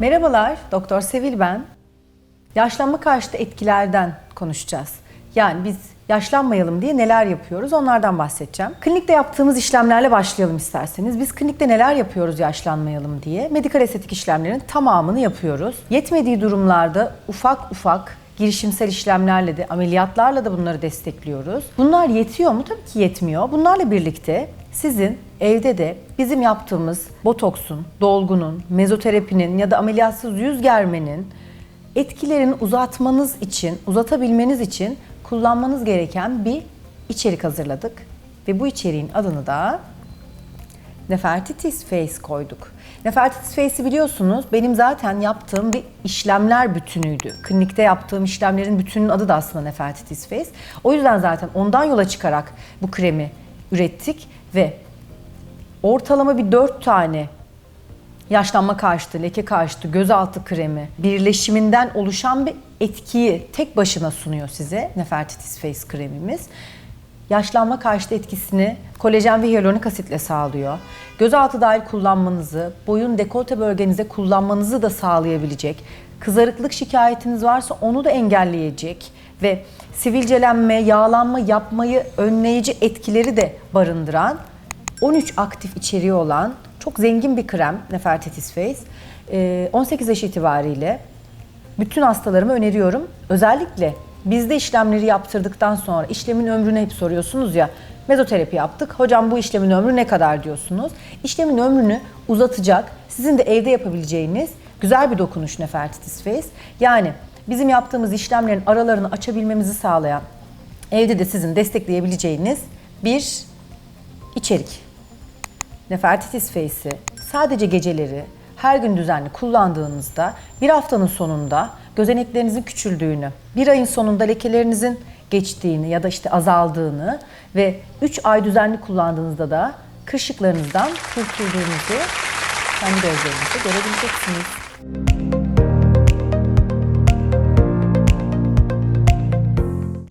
Merhabalar, Doktor Sevil ben. Yaşlanma karşıtı etkilerden konuşacağız. Yani biz yaşlanmayalım diye neler yapıyoruz onlardan bahsedeceğim. Klinikte yaptığımız işlemlerle başlayalım isterseniz. Biz klinikte neler yapıyoruz yaşlanmayalım diye? Medikal estetik işlemlerin tamamını yapıyoruz. Yetmediği durumlarda ufak ufak girişimsel işlemlerle de ameliyatlarla da bunları destekliyoruz. Bunlar yetiyor mu? Tabii ki yetmiyor. Bunlarla birlikte sizin evde de bizim yaptığımız botoksun, dolgunun, mezoterapinin ya da ameliyatsız yüz germenin etkilerini uzatmanız için, uzatabilmeniz için kullanmanız gereken bir içerik hazırladık. Ve bu içeriğin adını da Nefertitis Face koyduk. Nefertitis Face'i biliyorsunuz benim zaten yaptığım bir işlemler bütünüydü. Klinikte yaptığım işlemlerin bütününün adı da aslında Nefertitis Face. O yüzden zaten ondan yola çıkarak bu kremi ürettik ve ortalama bir 4 tane yaşlanma karşıtı, leke karşıtı, gözaltı kremi birleşiminden oluşan bir etkiyi tek başına sunuyor size Nefertitis Face kremimiz. Yaşlanma karşıtı etkisini kolajen ve hyaluronik asitle sağlıyor. Gözaltı dahil kullanmanızı, boyun dekolte bölgenize kullanmanızı da sağlayabilecek. Kızarıklık şikayetiniz varsa onu da engelleyecek ve sivilcelenme, yağlanma yapmayı önleyici etkileri de barındıran 13 aktif içeriği olan çok zengin bir krem Nefertitis Face. Ee, 18 yaş itibariyle bütün hastalarıma öneriyorum. Özellikle bizde işlemleri yaptırdıktan sonra işlemin ömrünü hep soruyorsunuz ya. Mezoterapi yaptık. Hocam bu işlemin ömrü ne kadar diyorsunuz. İşlemin ömrünü uzatacak, sizin de evde yapabileceğiniz güzel bir dokunuş Nefertitis Face. Yani bizim yaptığımız işlemlerin aralarını açabilmemizi sağlayan, evde de sizin destekleyebileceğiniz bir içerik. Nefertitis Face'i sadece geceleri her gün düzenli kullandığınızda bir haftanın sonunda gözeneklerinizin küçüldüğünü, bir ayın sonunda lekelerinizin geçtiğini ya da işte azaldığını ve 3 ay düzenli kullandığınızda da kırışıklarınızdan kurtulduğunuzu kendi gözlerinizle görebileceksiniz.